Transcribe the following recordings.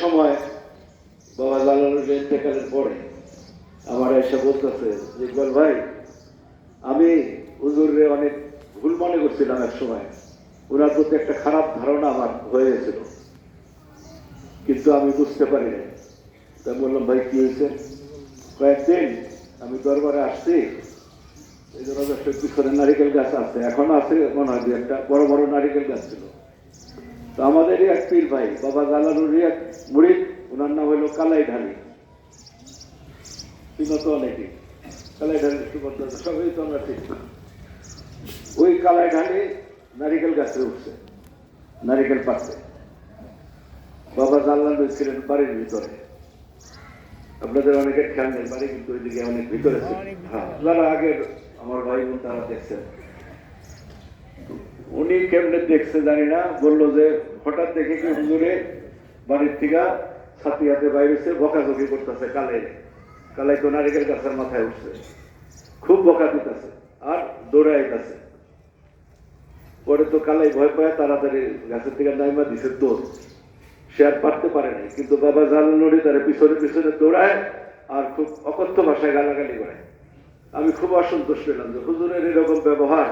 সময় বাবা জালালুর ইন্তেকালের পরে আমার এসে বলতেছে, ইকবাল ভাই, আমি হুজুরে অনেক ভুল মনে করছিলাম এক সময়। ওনার প্রতি একটা খারাপ ধারণা আমার হয়ে গেছিল। কিন্তু আমি বুঝতে পারি নাই। তাই বললাম, ভাই, কি হয়েছে? কয়েকদিন আমি দরবারে আসছি। এই জন্য পিছনে নারিকেল গাছ আছে, এখন আছে মনে হয় একটা বড় বড় নারিকেল গাছ ছিল। তো আমাদের এক পীর ভাই বাবা জালালুরই এক মুড়িদ ওনার নাম হলো কালাই ঢালি চিনো তো অনেকেই কালাই ঢালি সুবর্ণ সবই তো আমরা ঠিক। ওই কালাই ঢালি নারিকেল গাছে উঠছে নারিকেল পাচ্ছে বাবা জালালু ছিলেন বাড়ির ভিতরে। আপনাদের অনেকের খেয়াল নেই বাড়ি কিন্তু ওইদিকে অনেক ভিতরে ছিল। হ্যাঁ যারা আগের আমার ভাই বোন তারা দেখছেন। উনি কেমনে দেখছে জানি না, বলল যে হঠাৎ দেখে কি হুজুরে বাড়ির থেকে ছাতি হাতে বাইরেছে বকাঝকি করতেছে কালে। কালাই তো নারিকেল গাছের মাথায় উঠছে। খুব বকা দিতেছে আর দৌড়াইতেছে। পরে তো কালাই ভয় পায়, তাড়াতাড়ি গাছের থেকে নাইমা দিছে দৌড়। সে আর পারতে পারে নাই, কিন্তু বাবা জাল জালানুরি তারা পিছনে পিছনে দৌড়ায় আর খুব অকথ্য ভাষায় গালাগালি করে। আমি খুব অসন্তোষ পেলাম যে হুজুরের এরকম ব্যবহার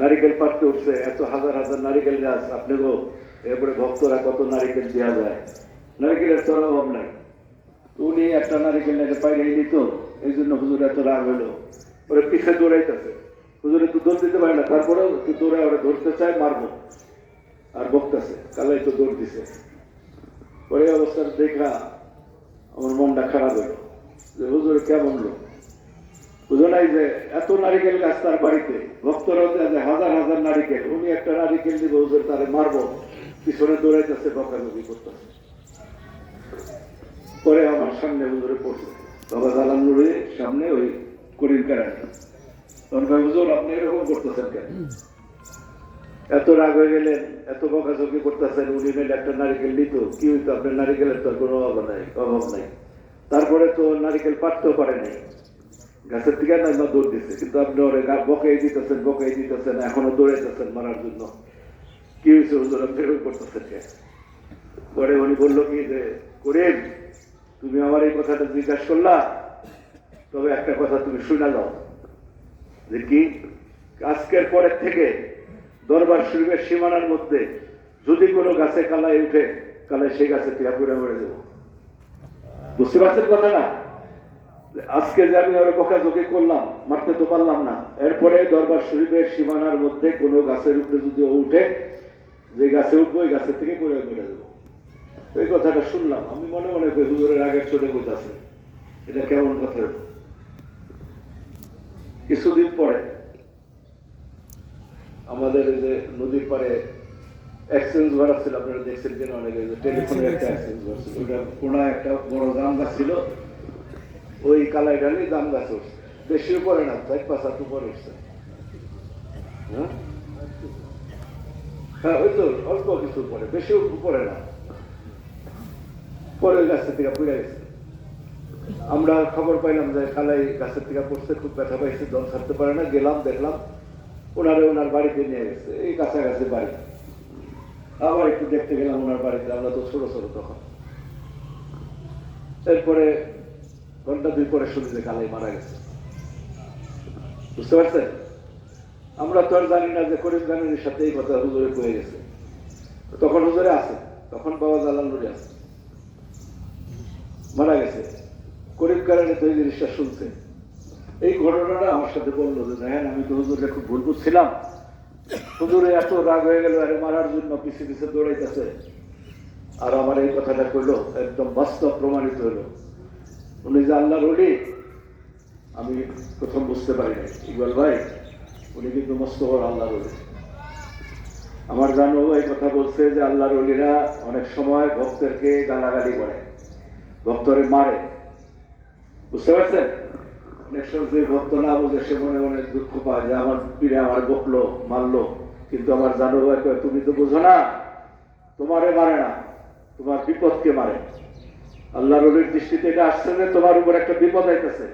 নারিকেল পাড়তে উঠছে, এত হাজার হাজার নারিকেল গাছ আপনাকেও এরপরে ভক্তরা কত নারিকেল দেওয়া যায়? নারিকেলের তো অভাব নাই। উনি একটা নারিকেল নাকি পাইলে নিত এই জন্য হুজুর এত রাগ হলো ওরা পিছিয়ে দৌড়াইতেছে। হুজুরে তো দৌড় দিতে পারে না, তারপরেও একটু দৌড়ে ওরা ধরতে চায়, মারবো। আর বকতেছে, কালাই তো দৌড় দিছে। এই অবস্থার দেখা আমার মনটা খারাপ হলো যে হুজুর কেমন লোক? বুঝো নাই যে এত নারিকেল গাছ তার বাড়িতে ভক্তরা যে হাজার হাজার নারিকেল উনি একটা নারিকেল দিব হুজুর তারে মারবো। পিছনে দৌড়াইতেছে বকাবকি করতেছে। পরে আমার সামনে হুজুরে পড়ছে। বাবা জালানুরে সামনে ওই করিম কারানি। তখন কয়, হুজুর আপনি এরকম করতেছেন কেন? এত রাগ হয়ে গেলেন এত বকাঝকি করতেছেন উনি মেলে একটা নারিকেল নিত কি হইতো আপনার নারিকেলের তো কোনো অভাব নাই অভাব নাই। তারপরে তো নারিকেল পারতেও পারে নাই। গাছের থেকে না দৌড় দিচ্ছে কিন্তু আপনি ওরে বকাই দিতেছেন বকাই দিতেছেন এখনও দৌড়াইতেছেন মারার জন্য কি হয়েছে হুজুর আপনি করতেছেন পরে উনি বলল কি যে করিম তুমি আমার এই কথাটা জিজ্ঞাসা করলা তবে একটা কথা তুমি শুনে যাও যে কি আজকের পরের থেকে দরবার শরীফের সীমানার মধ্যে যদি কোনো গাছে কালাই উঠে কালাই সেই গাছে টিয়া পুরে মরে দেবো বুঝতে পারছেন কথা না আজকে যে আমি ওরা বকাঝকি করলাম মারতে তো পারলাম না। এরপরে দরবার শরীফের সীমানার মধ্যে কোনো গাছের উপরে যদি উঠে যে গাছে উঠবো ওই গাছের থেকে পড়ে মেরে দেবো এই কথাটা শুনলাম। আমি মনে মনে করি হুজুরের আগের চলে বইতাছে এটা কেমন কথা? কিছুদিন পরে আমাদের যে নদীর পারে এক্সচেঞ্জ ভাড়া ছিল আপনারা দেখছেন কিনা অনেকে টেলিফোনের একটা এক্সচেঞ্জ ভাড়া ছিল। ওটা কোনায় একটা বড় গাছ ছিল। ওই কালাই ডালি দাম গাছ উঠছে বেশি উপরে না, তাই পাঁচ হাত উপরে উঠছে হ্যাঁ? হ্যাঁ ওই তো অল্প কিছু পরে বেশি উপরে না। পরে গাছের থেকে পুড়ে গেছে। আমরা খবর পাইলাম যে কালাই গাছের থেকে পড়ছে, খুব ব্যথা পাইছে দম ছাড়তে পারে না, গেলাম, দেখলাম। ওনারে ওনার বাড়িতে নিয়ে গেছে, এই কাছাকাছি বাড়ি। আবার একটু দেখতে গেলাম ওনার বাড়িতে, আমরা তো ছোট ছোট তখন। এরপরে ঘণ্টা দুই পরে শুনি যে কালাই মারা গেছে। বুঝতে পারছেন? আমরা তো আর জানি না যে করিম গানের সাথে এই কথা হুজুরে কয়ে গেছে। তখন হুজুরে আছে, তখন বাবা জালানুরে আছে। মারা গেছে। করিম কারণে তো এই জিনিসটা শুনছে। এই ঘটনাটা আমার সাথে বলল যে, দেখেন, আমি তো হুজুরকে খুব ভুল বুঝছিলাম। হুজুরে এত রাগ হয়ে গেল, আরে মারার জন্য পিছিয়ে পিছিয়ে দৌড়াইতেছে। আর আমার এই কথাটা করল একদম বাস্তব প্রমাণিত হলো উনি যে আল্লাহর হলি আমি প্রথম বুঝতে পারি ইকবাল ভাই, উনি কিন্তু মস্ত আল্লাহর হলি আমার জানো, এই কথা বলছে যে আল্লাহর অলিরা অনেক সময় ভক্তদেরকে গালাগালি করে, ভক্তরে মারে। বুঝতে পারছেন? অনেক সময় যে ভক্ত না বুঝে, সে মনে অনেক দুঃখ পায় যে আমার পীরে আমার বকলো, মারলো। কিন্তু আমার জানো ভাই তুমি তো বুঝো না, তোমারে মারে না, তোমার বিপদকে মারে। আল্লাহর রবির দৃষ্টিতে এটা আসছে যে তোমার উপর একটা বিপদ আইতেছে।